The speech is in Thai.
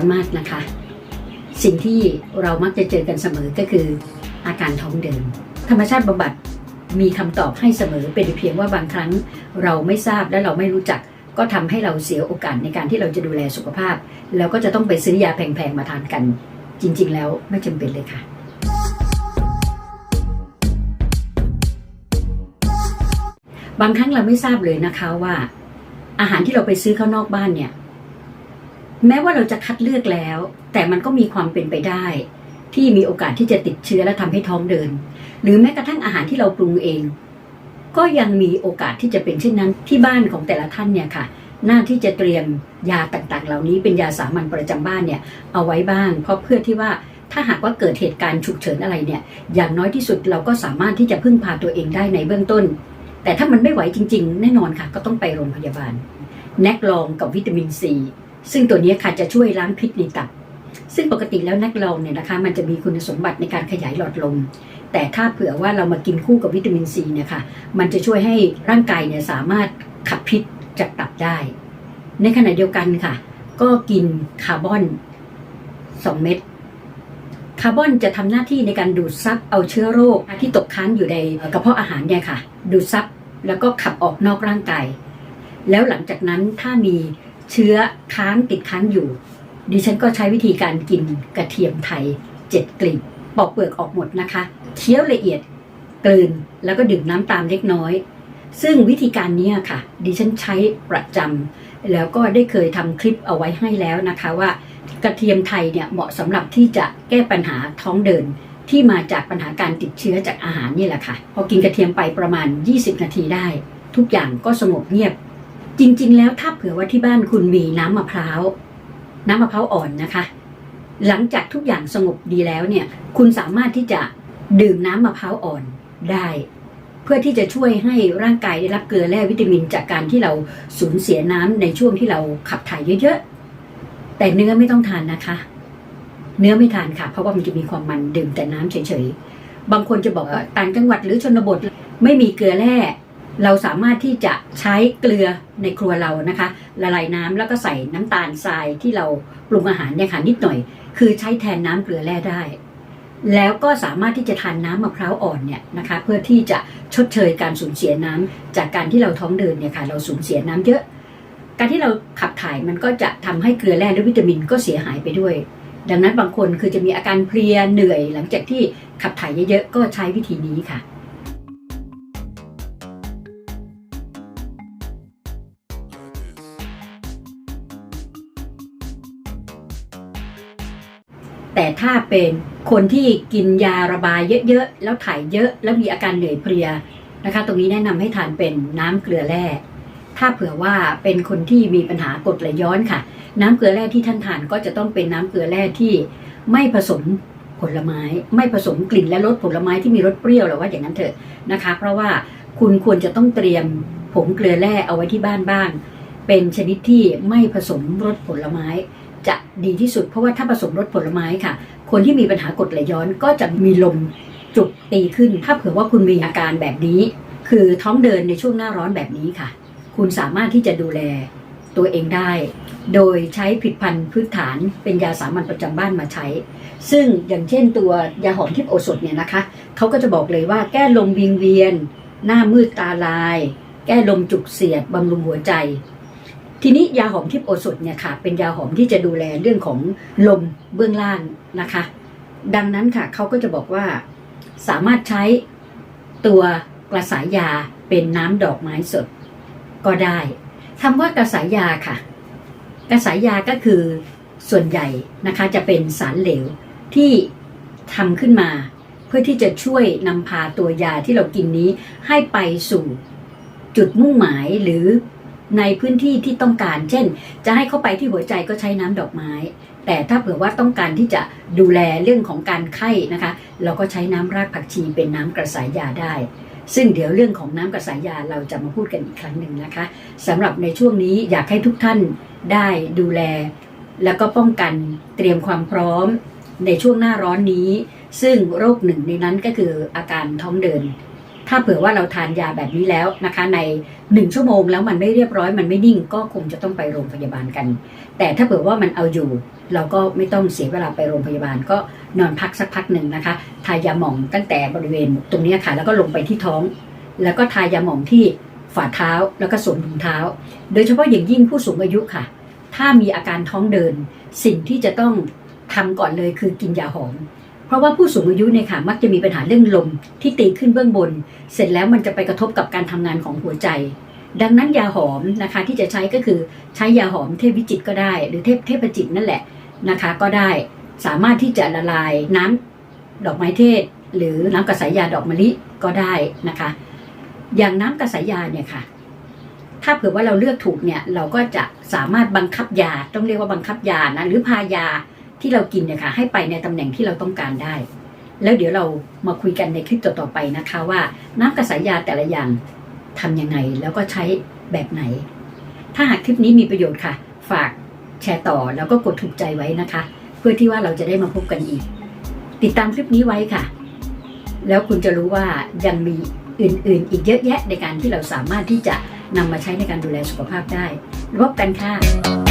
อนมากนะคะ สิ่งที่เรามักจะเจอกันเสมอก็คืออาการท้องเดิน ธรรมชาติบำบัดมีคำตอบให้เสมอเป็นเพียงว่าบางครั้งเราไม่ทราบและเราไม่รู้จัก ก็ทำให้เราเสียโอกาสในการที่เราจะดูแลสุขภาพ แล้วก็จะต้องไปซื้อยาแพงๆมาทานกัน จริง ๆ แล้วไม่จำเป็นเลยค่ะบางครั้งเราไม่ทราบเลยนะคะว่า อาหารที่เราไปซื้อข้างนอกบ้านเนี่ย แม้ว่าเราจะคัดเลือกแล้ว แต่มันก็มีความเป็นไปได้ ที่มีโอกาสที่จะติดเชื้อและทำให้ท้องเดิน หรือแม้กระทั่งอาหารที่เราปรุงเอง ก็ยังมีโอกาสที่จะเป็นเช่นนั้นที่บ้านของแต่ละท่านเนี่ยค่ะ หน้าที่จะเตรียมยาต่างๆ เหล่านี้เป็นยาสามัญประจำบ้านเนี่ยเอาไว้บ้าง เพราะเพื่อที่ว่าถ้าหากว่าเกิดเหตุการณ์ฉุกเฉินอะไรเนี่ยอย่างน้อยที่สุดเราก็สามารถที่จะพึ่งพาตัวเองได้ในเบื้องต้น แต่ถ้ามันไม่ไหวจริง ๆ แน่นอนค่ะ ก็ต้องไปโรงพยาบาล แนกลองกับวิตามินซี ซึ่งตัวนี้ค่ะจะช่วยล้างพิษในตับ ซึ่งปกติแล้วแนกลองเนี่ยนะคะ มันจะมีคุณสมบัติในการขยายหลอดลม แต่ถ้าเผื่อว่าเรามากินคู่กับวิตามินซีเนี่ยค่ะ มันจะช่วยให้ร่างกายเนี่ยสามารถขับพิษจากตับได้ ในขณะเดียวกันค่ะ ก็กินคาร์บอน 2 เม็ดคาร์บอนจะทำหน้าที่ในการดูดซับเอาเชื้อโรคที่ตกค้างอยู่ในกระเพาะอาหารเนี่ยค่ะ ดูดซับแล้วก็ขับออกนอกร่างกาย แล้วหลังจากนั้นถ้ามี เชื้อค้างติดค้างอยู่ ดิฉันก็ใช้วิธีการกินกระเทียมไทยเจ็ดกลีบปอกเปลือกออกหมดนะคะเคี้ยวละเอียดกลืนแล้วก็ดื่มน้ำตามเล็กน้อย ซึ่งวิธีการนี้ค่ะ ดิฉันใช้ประจำแล้วก็ได้เคยทำคลิปเอาไว้ให้แล้วนะคะว่ากระเทียมไทยเนี่ยเหมาะสำหรับที่จะแก้ปัญหาท้องเดินที่มาจากปัญหาการติดเชื้อจากอาหารนี่แหละค่ะ พอกินกระเทียมไปประมาณ 20 นาทีได้ ทุกอย่างก็สงบเงียบ จริง ๆ แล้วถ้าเผื่อว่าที่บ้านคุณมีน้ำมะพร้าวน้ำมะพร้าวอ่อนนะคะ หลังจากทุกอย่างสงบดีแล้วเนี่ย คุณสามารถที่จะดื่มน้ำมะพร้าวอ่อนได้ เพื่อที่จะช่วยให้ร่างกายได้รับเกลือแร่วิตามินจากการที่เราสูญเสียน้ำในช่วงที่เราขับถ่ายเยอะๆ แต่เนื้อไม่ต้องทานนะคะ เนื้อไม่ทานค่ะ เพราะว่ามันจะมีความมันดื่มแต่น้ำเฉยๆ บางคนจะบอกว่าต่างจังหวัดหรือชนบทไม่มีเกลือแร่ เราสามารถที่จะใช้เกลือในครัวเรานะคะ ละลายน้ำแล้วก็ใส่น้ำตาลทรายที่เราปรุงอาหารเนี่ยค่ะนิดหน่อย คือใช้แทนน้ำเกลือแร่ได้ แล้วก็สามารถที่จะทานน้ำมะพร้าวอ่อนเนี่ยนะคะ เพื่อที่จะชดเชยการสูญเสียน้ำจากการที่เราท้องเดินเนี่ยค่ะเราสูญเสียน้ำเยอะ การที่เราขับถ่ายมันก็จะทำให้เกลือแร่และวิตามินก็เสียหายไปด้วย ดังนั้นบางคนคือจะมีอาการเพลียเหนื่อย หลังจากที่ขับถ่ายเยอะๆก็ใช้วิธีนี้ค่ะ แต่ถ้าเป็นคนที่กินยาระบายเยอะๆ แล้วถ่ายเยอะ แล้วมีอาการเหนื่อยเพลียนะคะ ตรงนี้แนะนำให้ทานเป็นน้ำเกลือแร่ถ้าเผื่อว่าเป็นคนที่มีปัญหากรดไหลย้อนค่ะ น้ำเกลือแร่ที่ท่านทานก็จะต้องเป็นน้ำเกลือแร่ที่ไม่ผสมผลไม้ ไม่ผสมกลิ่นและรสผลไม้ที่มีรสเปรี้ยวหรือว่าอย่างนั้นเถอะนะคะ เพราะว่าคุณควรจะต้องเตรียมผงเกลือแร่เอาไว้ที่บ้านบ้าง เป็นชนิดที่ไม่ผสมรสผลไม้ จะดีที่สุด เพราะว่าถ้าผสมรสผลไม้ค่ะ คนที่มีปัญหากรดไหลย้อนก็จะมีลมจุกตีขึ้น ถ้าเผื่อว่าคุณมีอาการแบบนี้ คือท้องเดินในช่วงหน้าร้อนแบบนี้ค่ะ คุณสามารถที่จะดูแลตัวเองได้ โดยใช้ผลิดพันธุ์พื้นฐานเป็นยาสามัญประจำบ้านมาใช้ ซึ่งอย่างเช่นตัวยาหอมทิพโอสถเนี่ยนะคะเขาก็จะบอกเลยว่าแก้ลมวิงเวียน หน้ามืดตาลาย แก้ลมจุกเสียดบำรุงหัวใจ ทีนี้ยาหอมทิพโอสถเนี่ยค่ะ เป็นยาหอมที่จะดูแลเรื่องของลมเบื้องล่างนะคะ ดังนั้นค่ะเขาก็จะบอกว่าสามารถใช้ตัวกระสายยาเป็นน้ำดอกไม้สดก็ได้คำว่ากระสายยาค่ะ กระสายยาก็คือส่วนใหญ่นะคะจะเป็นสารเหลวที่ทำขึ้นมา เพื่อที่จะช่วยนำพาตัวยาที่เรากินนี้ให้ไปสู่จุดมุ่งหมายหรือ ในพื้นที่ที่ต้องการ เช่น จะให้เข้าไปที่หัวใจก็ใช้น้ำดอกไม้ แต่ถ้าเผื่อว่าต้องการที่จะดูแลเรื่องของการไข้นะคะ เราก็ใช้น้ำรากผักชีเป็นน้ำกระสายยาได้ ซึ่งเดี๋ยวเรื่องของน้ำกระสายยาเราจะมาพูดกันอีกครั้งหนึ่งนะคะสำหรับในช่วงนี้อยากให้ทุกท่านได้ดูแล แล้วก็ป้องกันเตรียมความพร้อมในช่วงหน้าร้อนนี้ ซึ่งโรคหนึ่งในนั้นก็คืออาการท้องเดิน ถ้าเผื่อว่าเราทานยาแบบนี้แล้วนะคะ ในหนึ่งชั่วโมงแล้วมันไม่เรียบร้อยมันไม่นิ่ง ก็คงจะต้องไปโรงพยาบาลกัน แต่ถ้าเผื่อว่ามันเอาอยู่ เราก็ไม่ต้องเสียเวลาไปโรงพยาบาลก็นอนพักสักพักหนึ่งนะคะทายาหม่องตั้งแต่บริเวณตรงนี้ค่ะ แล้วก็ลงไปที่ท้อง แล้วก็ทายาหม่องที่ฝ่าเท้าแล้วก็สวมถุงเท้า โดยเฉพาะอย่างยิ่งผู้สูงอายุค่ะ ถ้ามีอาการท้องเดิน สิ่งที่จะต้องทำก่อนเลยคือกินยาหอม เพราะว่าผู้สูงอายุเนี่ยค่ะมักจะมีปัญหาเรื่องลมที่ตีขึ้นเบื้องบน เสร็จแล้วมันจะไปกระทบกับการทำงานของหัวใจ ดังนั้นยาหอมนะคะที่จะใช้ก็คือใช้ยาหอมเทพวิจิตก็ได้ หรือเทพเทพจิตนั่นแหละนะคะก็ได้สามารถที่จะละลายน้ำดอกไม้เทศ หรือน้ำกระสายยาดอกมะลิก็ได้นะคะ อย่างน้ำกระสายยาเนี่ยค่ะถ้าเผื่อว่าเราเลือกถูกเนี่ยเราก็จะสามารถบังคับยาต้องเรียกว่าบังคับยานะหรือพายา ที่เรากินเนี่ยค่ะให้ไปในตำแหน่งที่เราต้องการได้ แล้วเดี๋ยวเรามาคุยกันในคลิปต่อๆไปนะคะว่าน้ำกระสายยาแต่ละอย่างทำยังไงแล้วก็ใช้แบบไหน ถ้าหากคลิปนี้มีประโยชน์ค่ะ ฝากแชร์ต่อแล้วก็กดถูกใจไว้นะคะ เพื่อที่ว่าเราจะได้มาพบกันอีก ติดตามคลิปนี้ไว้ค่ะ แล้วคุณจะรู้ว่ายังมีอื่นๆ อีกเยอะแยะในการที่เราสามารถที่จะนำมาใช้ในการดูแลสุขภาพได้พบกันค่ะ